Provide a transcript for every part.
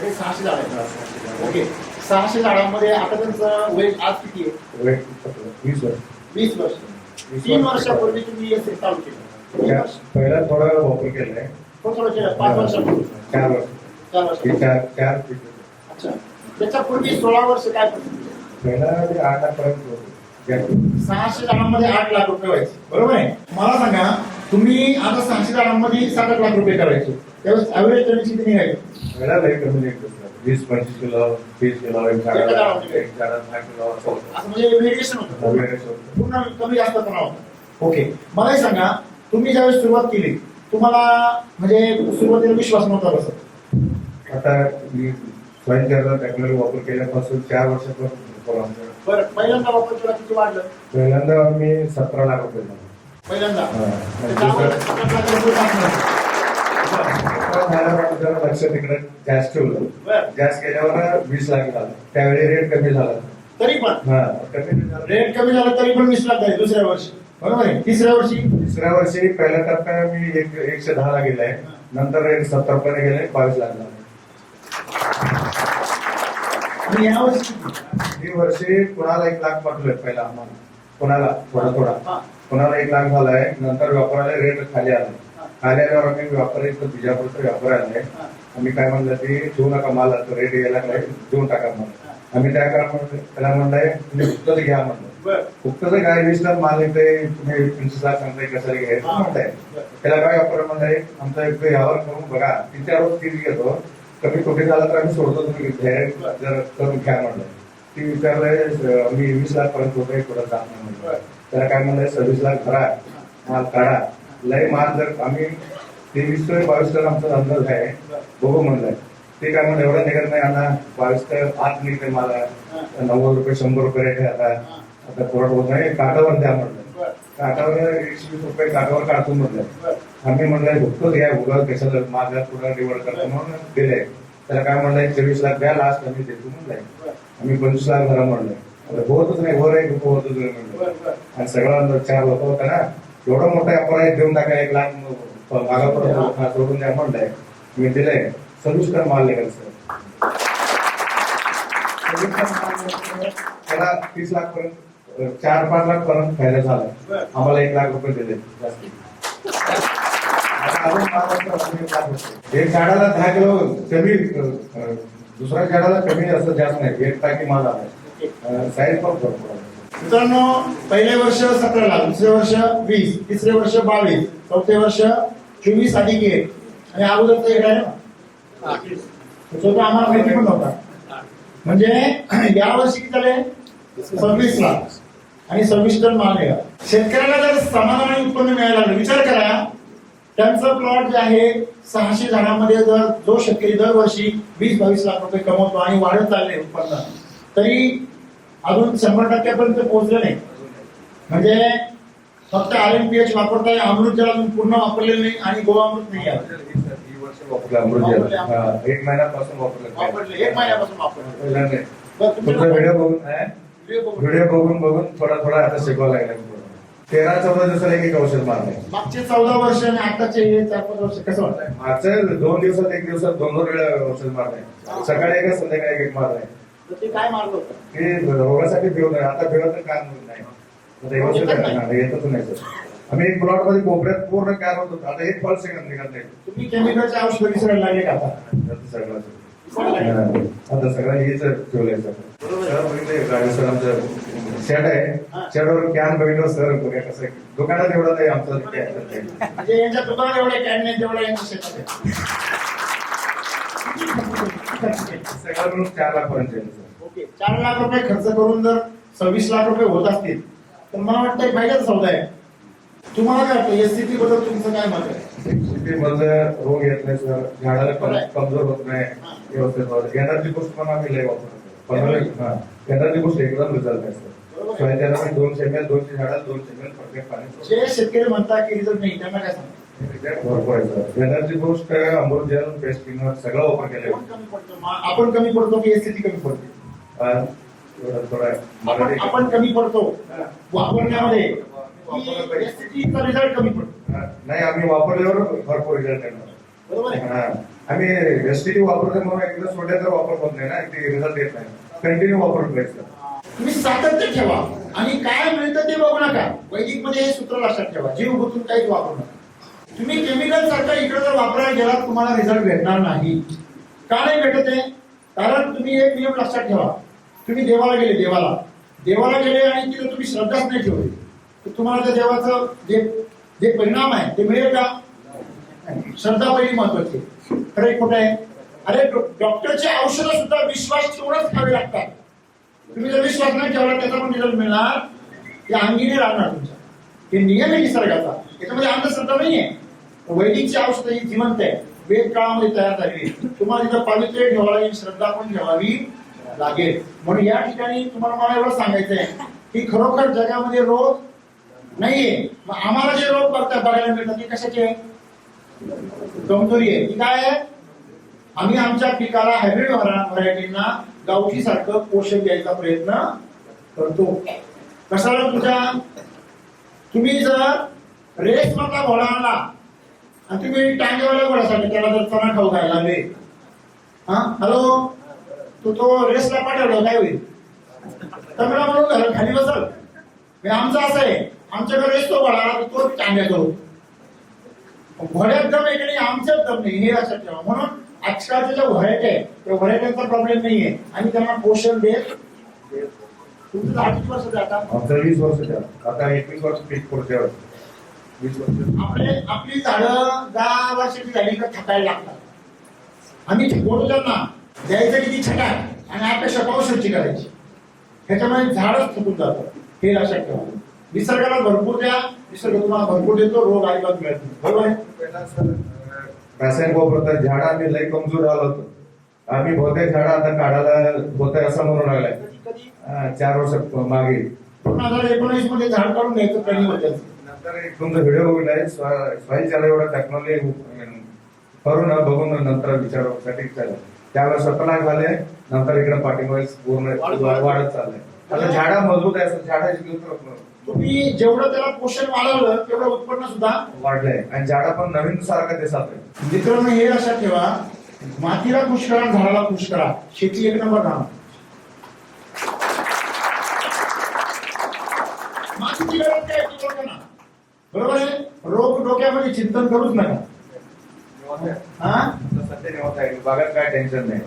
म्हणजे सहाशे झाड आहेत ओके. सहाशे झाडांमध्ये आता त्यांचं वय आज किती आहे? वय? वीस वर्ष. वीस वर्ष. तीन वर्ष. वर्षापूर्वी तुम्ही हे चालू केलं. पहिला थोडा वापर केलाय. थोडं केलं पाच वर्षापूर्वी. चार वर्ष. चार वर्ष. चार चार अच्छा. त्याच्यापूर्वी सोळा वर्ष काय? पहिला ते आठ सहाशे झाडांमध्ये आठ लाख रुपये व्हायचे. बरोबर आहे? मला सांगा तुम्ही आता सहाशे झाडांमध्ये सात आठ लाख रुपये करायचे त्यावेळेस ऍव्हरेज टर्निंग किती कमी होतं. वीस पंचवीस किलो तीस किलो एक झाडाला झाडाला. एक झाडाला दहा किलो असं होतं. असं म्हणजे व्हेरिएशन होतं नवीन होतं. पूर्ण कमी जास्त तणाव होता ओके मला हे सांगा तुम्ही ज्यावेळेस सुरुवात केली तुम्हाला म्हणजे सुरुवातीला विश्वास नव्हता बसत आता मी स्वयंचर्चा टेक्नॉलॉजी वापर केल्यापासून चार वर्षापासून वापर आमचा. बरं पहिल्यांदा वापर केला किती वाढलं पहिल्यांदा मी सतरा लाख रुपये झाले. पहिल्यांदा. लक्ष तिकडे. जास्त ठेवलं. जास्त केल्यावर वीस लाख झालं. त्यावेळी रेट कमी झाला. तरी पण. हा कमी झाला. रेट कमी झाला तरी पण वीस लाख झाले दुसऱ्या वर्षी. बरोबर आहे? तिसऱ्या वर्षी. तिसऱ्या वर्षी पहिल्या टप्प्यात मी एक एकशे दहा ला गेलाय. नंतर एक सत्तर पर्यंत गेले बावीस लाख झाले. आणि या वर्षी? ही वर्षी कुणाला एक लाख पाठवले पहिला आम्हाला? कुणाला? थोडा थोडा. कुणाला एक लाख झालाय नंतर व्यापाराला रेट खाली आला. खाली आल्यावर आम्ही व्यापारी बिजापूरचा व्यापारी आलाय. आम्ही काय म्हणलं की देऊ नका माल आता रेट यायला काय? देऊन टाका मला आम्ही त्या काय म्हणलं त्याला म्हणलंय तुम्ही फुकटच घ्या म्हणलं. फुकटच काय? वीस लाख माल येते तुम्ही पंचवीस लाख सांगताय कशाला घ्यायचं. म्हणताय. त्याला काय व्यापारी म्हणलंय आमचा एक यावर करून बघा तीन चार रोज तीन घेतो कमी कुठे झाला तर आम्ही सोडतो तुम्ही घ्या जर करून घ्या म्हणलं. ती विचारलंय मी वीस लाख पर्यंत होतोय पुढे जात नाही. म्हणलं त्याला काय म्हणलंय सव्वीस लाख भरा माल काढा. लय माल जर आम्ही तेवीस ते बावीस टन आमचा अंदाज आहे बघू म्हणलंय ते काय म्हणलं एवढं निघत नाही आणा बावीस ते आत निघते मला. नव्वद रुपये शंभर रुपये रेट आहे आता. आता पुरवठ होत नाही काठावर द्या म्हणलं. काठावर काटावर एकशे वीस रुपये काटावर काढतो म्हणलं. आम्ही म्हणलं बघतो घ्या उगा कशाला माझ्या पुढे निवड करतो म्हणून दिले त्याला काय म्हणलंय चोवीस लाख द्या लास्ट आम्ही देतो म्हणलंय आम्ही पंचवीस लाख भरा म्हणलंय आता होतच नाही वर एक रुपये नाही आणि सगळा चार लोक होता ना एवढा मोठा अपराध देऊन टाका एक लाख मागापर्यंत सोडून द्या म्हणलंय मी दिलंय सविस्तर माल निघाल सर त्याला तीस लाख पर्यंत चार पाच लाख पर्यंत फायदा झाला आम्हाला एक लाख रुपये दिले जास्ती अजून एक झाडाला दहा किलो कमी दुसऱ्या झाडाला कमी असं जास्त नाही एक टाकी माल आला साईज पण भरपूर मित्रांनो पहिले वर्ष सतरा लाख दुसरे वर्ष वीस तिसरे वर्ष बावीस चौथे वर्ष चोवीस अधिक एक. आणि अगोदरचा एक आहे ना? तो तो आम्हाला माहिती पण नव्हता. म्हणजे या वर्षी किती झाले? सव्वीस लाख आणि सव्वीस टन माल निघाला शेतकऱ्याला जर समाधानी उत्पन्न मिळायला लागलं विचार करा. त्यांचं प्लॉट जे आहे सहाशे झाडांमध्ये जर जो शेतकरी दरवर्षी वीस बावीस लाख रुपये कमवतो आणि वाढत चालले उत्पन्न तरी अजून शंभर टक्क्यापर्यंत पोहोचले नाही. म्हणजे फक्त आर एम पी एच वापरताय अमृत जल अजून पूर्ण वापरलेलं नाही आणि नाही वापरलं अमृत जल. हा, एक महिन्यापासून वापरलं एक महिन्यापासून वापरले नाही. व्हिडिओ बघून? व्हिडिओ बघून. थोडा थोडा आता शिकवायला लागला तेरा चौदा दिवसाला एक एक औषध मारलंय मागचे चौदा वर्ष आणि आताचे चार पाच वर्ष कसं वाटतंय? मागचं दोन दिवसात एक दिवसात दोन दोन वेळा औषध मारलंय सकाळी एक संध्याकाळी एक एक मारलंय तर ते काय मार्ग होतं? ते रोगासाठी भिवत नाही आता भिवत तर काम नाही. आता औषध आहे ना, येतच नाही. सर आम्ही एक प्लॉटमध्ये कोपऱ्यात पूर्ण काय होतो आता एक फळ सेकंद निघत नाही. तुम्ही औषध विसरायला लागले का आता? आता सगळं. आता सगळं हेच ठेवलंय सर सर बघितलंय गाडी सर आमचं शेड आहे. शेडवर कॅन बघितलं सर. बघा कसं आहे. दुकानात एवढं नाही आमचं. म्हणजे यांच्या दुकानात एवढे कॅन नाही तेवढे यांच्या शेतात आहे. सगळं मिळून चार लाख पर्यंत आहे सर. ओके चार लाख रुपये खर्च करून जर सव्वीस लाख रुपये होत असतील तर मला वाटतं फायद्याचा सौदा आहे. तुम्हाला काय वाटतं एस सी पी बद्दल तुमचं काय मत आहे? रोग येत नाही सर. झाडाला कम- कमजोर होत नाही व्यवस्थित होत एनर्जी बुस्ट पण आम्ही लय वापरतो पंधरा एनर्जी बुस्ट एकदम रिझल्ट आहे सर. आम्ही दोनशे एम एल दोनशे झाडाला दोनशे एम एल प्रत्येक पाणी. जे शेतकरी म्हणतात की रिझल्ट नाही त्यांना काय सांगतो energy boost Amrut best cleaner सगळं वापर केलं आपण कमी पडतो की एस सी कमी पडते? थोडा आपण कमी पडतो. वापरण्यामध्ये. रिझल्ट कमी पडतो. नाही आम्ही वापरल्यावर भरपूर रिझल्ट येणार. बरोबर आहे. आम्ही एसटीडी वापरतो म्हणून एकदा सोड्याचा वापर होत नाही ना ते रिझल्ट येत नाही. कंटिन्यू वापरत राहायचं तुम्ही सातत्य ठेवा. आणि काय मिळतं ते बघू नका. वैदिकमध्ये हे सूत्र लक्षात ठेवा. जीव गुंतून काहीच वापरू नका. तुम्ही केमिकल सारखा इकडे जर वापरायला गेलात तुम्हाला रिझल्ट भेटणार नाही. का नाही भेटत आहे कारण तुम्ही एक नियम लक्षात ठेवा. तुम्ही देवाला गेले देवाला. देवाला गेले आणि तिथे तुम्ही श्रद्धाच नाही ठेवली. तर तुम्हाला त्या देवाचं जे जे परिणाम आहे ते मिळेल का? श्रद्धा पहिली महत्वाची खरे खोटं आहे? अरे डॉक्टरचे औषधं सुद्धा विश्वास ठेवूनच खावे लागतात. तुम्ही जर विश्वास नाही ठेवला त्याचा पण रिझल्ट मिळणार. ते अंगीने राहणार तुमच्या. हे नियम आहे निसर्गाचा. याच्यामध्ये अंधश्रद्धा आहे वैदिकची औषधं ही जिवंत आहे वेद काळामध्ये तयार झाली तुम्हाला तिथं पावित्र्य ठेवावं लागेल श्रद्धा पण ठेवावी लागेल. म्हणून या ठिकाणी तुम्हाला मला एवढं सांगायचं आहे की खरोखर जगामध्ये रोग नाहीये. मग आम्हाला जे रोग करतात बघायला मिळतात ते कशाचे कमजोरी आहे ती काय आहे? आम्ही आमच्या पिकाला हायब्रिड व्हरायटींना गावठी सारखं पोषण द्यायचा प्रयत्न करतो. कशाला तुझ्या? तुम्ही जर रेस मधला घोडा आणला आणि तुम्ही टांगेवाला घोड्यासाठी त्याला जर चणा खाऊ खायला लागले. हा? हॅलो? तू तो रेसला पाठवला काय होईल? तमिळा म्हणून घरात खाली बसल. म्हणजे आमचं असं आहे आमच्याकडे रेस तो घोडा तो टांग्याचा होतो घोड्यात दम आहे आणि नाही? आमच्यात दम नाही हे लक्षात ठेवा. म्हणून आजकालचे जे व्हरायटी आहे त्या व्हरायटीचा प्रॉब्लेम नाहीये. आणि त्यांना पोषण देत तुमचं दहा वर्ष आता. आमचं वीस द्या. आता एकवीस वर्ष पीक पुढच्या वीस वर्ष. आपले आपली झाडं दहा वर्षाची झाली का थकायला लागतात. आम्ही बोलतो त्यांना द्यायचं किती छटाक आणि अपेक्षा पावसाची करायची. ह्याच्यामुळे झाडच थकून जातं. हे लक्षात ठेवा. निसर्गाला भरपूर द्या निसर्ग तुम्हाला भरपूर देतो रोग अजिबात मिळत नाही. बरोबर आहे? रासायनिक वापरतात झाडं आम्ही लई कमजोर आलो होतो. आम्ही बहुतेक झाडं आता काढायला होत असं म्हणून लागलाय. चार वर्ष मागे. दोन हजार एकोणीसमध्ये झाड काढून घ्यायचं ट्रेनिंग होतं नंतर एक तुमचा व्हिडिओ बघितलाय एवढं टेक्नॉलॉजी करून बघून नंतर विचारसाठी त्यावेळेस स्वतःला झाले नंतर इकडे पाठीमागे पूर्ण वाढत चाललंय. आता झाडा मजबूत आहे झाडाची ग्रोथ तुम्ही जेवढं त्याला पोषण वाढवलं तेवढं उत्पन्न सुद्धा वाढलंय. आणि झाडा पण नवीन सारखं दिसत आहे मित्रांनो हे लक्षात ठेवा. मातीला खुश करा झाडाला खुश करा. शेती एक नंबर राहणार मातीची गरज ती बरोबर आहे? रोग डोक्यामध्ये चिंतन करूच नका. हा? बागात काय टेन्शन नाही.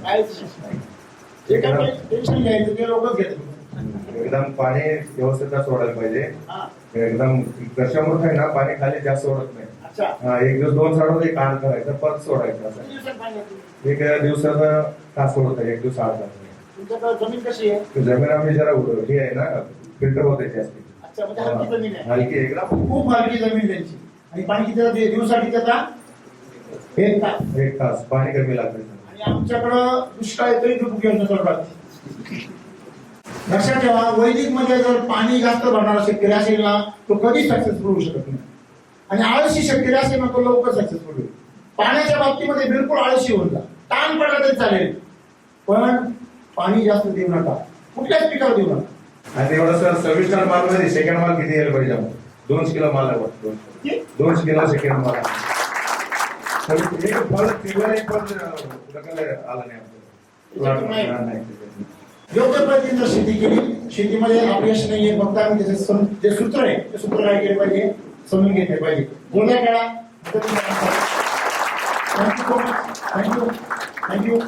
जे काय टेन्शन घ्यायचं ते लोकच घेतात. एकदम पाणी व्यवस्थित सोडायला पाहिजे. एकदम कशामुळे आहे ना पाणी खाली जास्त सोडत नाही. एक दिवस दोन साडून एक काढ करायचं परत सोडायचं असं? एक दिवसाचा तास सोडत आहे एक दिवस आठ तास. जमीन कशी आहे? जमीन आम्ही जरा हे आहे ना. फिल्टर होते जास्ती. म्हणजे हलकी जमीन आहे. खूप हलकी जमीन त्यांची. आणि पाणी किती जाते? दिवसासाठी त्याचा एक तास. एक तास. पाणी कमी लागते. आणि आमच्याकडं दुष्काळ तरी खूप योजना लक्षात ठेवा वैदिकमध्ये जर पाणी जास्त भरणारा शेतकरी असेल ना तो कधीच सक्सेसफुल होऊ शकत नाही. आणि आळशी शेतकरी असेल ना तो लवकर सक्सेसफुल होईल. पाण्याच्या बाबतीमध्ये बिलकुल आळशी होऊन जा. ताण पडला तरी चालेल. पण पाणी जास्त देऊ नका. कुठल्याच पिकावर देऊ नका. आणि एवढं सर सव्वीस टन माल मध्ये सेकंड माल किती यायला पाहिजे? दोनशे किलो माल आहे दोनशे? दोनशे किलो सेकंड माल आलं नाही. योग्य पद्धतीने शेती केली शेतीमध्ये अपयश नाहीये. फक्त आम्ही त्याचे जे सूत्र आहे ते सूत्र काय केले पाहिजे? समजून घेतले पाहिजे. गोंधळ काळा थँक्यू थँक्यू थँक्यू